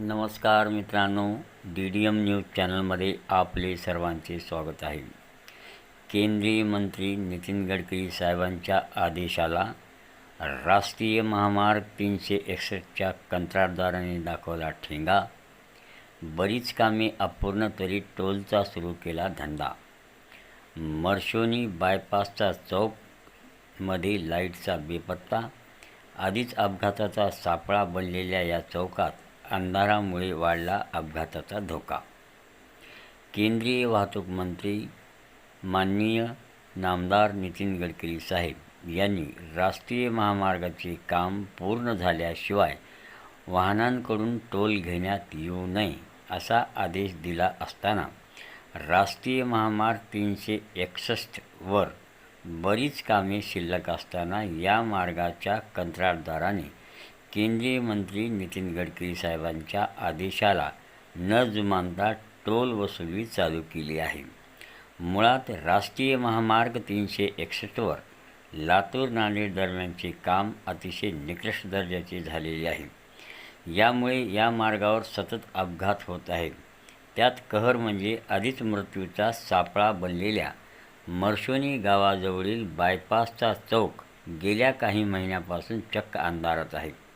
नमस्कार मित्रांनो D D M news चॅनलमध्ये आपले सर्वांचे स्वागत आहे. केंद्रीय मंत्री नितीन गडकरी साहेबांच्या आदेशाला राष्ट्रीय महामार्ग तीनशे एकसष्टच्या कंत्राटदाराने दाखवला ठेंगा. बरीच कामे अपूर्ण तरी टोलचा सुरू केला धंदा. मर्शोनी बायपासचा चौकमध्ये लाईटचा बेपत्ता आधीच अपघाताचा सापळा बनलेल्या या चौकात अंधारामुळे वाढला अपघाताचा धोका. केंद्रीय वाहतूक मंत्री माननीय नामदार नितीन गडकरी साहेब यांनी राष्ट्रीय महामार्गाचे काम पूर्ण झाल्याशिवाय वाहनांकडून टोल घेण्यात येऊ नये असा आदेश दिला असताना राष्ट्रीय महामार्ग तीनशे एकसष्टवर बरीच कामे शिल्लक असताना या मार्गाच्या कंत्राटदाराने केंद्रीय मंत्री नितीन गडकरी साहेबांच्या आदेशाला न जुमानता टोल वसुली चालू केली आहे. मुळात राष्ट्रीय महामार्ग तीनशे एकसष्टवर लातूर नांदेड दरम्यानचे काम अतिशय निकृष्ट दर्जाचे झालेले आहे. यामुळे या मार्गावर सतत अपघात होत आहेत. त्यात कहर म्हणजे आधीच मृत्यूचा सापळा बनलेल्या मर्शोनी गावाजवळील बायपासचा चौक गेल्या काही महिन्यापासून चक्क अंधारात आहे.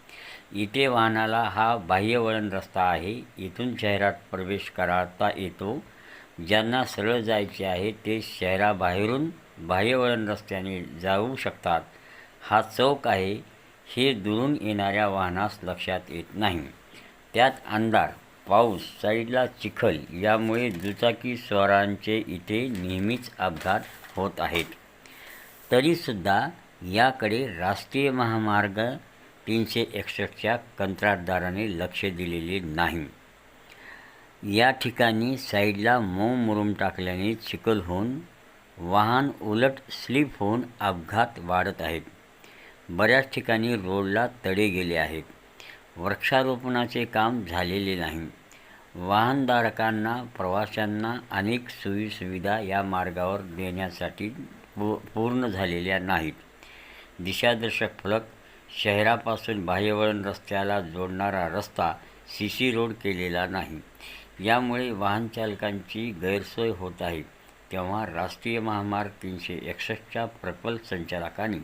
इथे वाहनाला हा बाह्यवळण रस्ता आहे. इथून शहरात प्रवेश करता येतो. ज्यांना सरळ जायचे आहे ते शहराबाहेरून बाह्यवळण रस्त्याने जाऊ शकतात. हा चौक आहे. हे दुरून येणाऱ्या वाहनास लक्षात येत नाही. त्यात अंधार पाऊस साईडला चिखल यामुळे दुचाकी स्वारांचे इथे नेहमीच अपघात होत आहेत. तरीसुद्धा याकडे राष्ट्रीय महामार्ग तीनशे एकसष्टच्या कंत्राटदाराने लक्ष दिलेले नाही. या ठिकाणी साईडला मऊ मुरुम टाकल्याने चिखल होऊन वाहन उलट स्लिप होऊन अपघात वाढत आहेत. बऱ्याच ठिकाणी रोडला तडे गेले आहेत. वृक्षारोपणाचे काम झालेले नाही. वाहनधारकांना प्रवाशांना अनेक सोयीसुविधा या मार्गावर देण्यासाठी पूर्ण झालेल्या नाहीत. दिशादर्शक फलक शहरापासून बाह्यवळण रस्त्याला जोडणारा रस्ता सी सी रोड केलेला नाही. यामुळे वाहनचालकांची गैरसोय होत आहे. तेव्हा राष्ट्रीय महामार्ग तीनशे एकसष्टच्या प्रकल्प संचालकांनी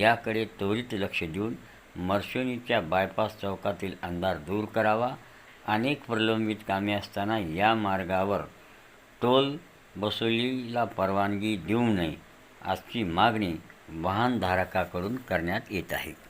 याकडे त्वरित लक्ष देऊन मर्शोनीच्या बायपास चौकातील अंधार दूर करावा. अनेक प्रलंबित कामे असताना या मार्गावर टोल वसुलीला परवानगी देऊ नये आजची मागणी वाहनधारकाकडून करण्यात येत आहे.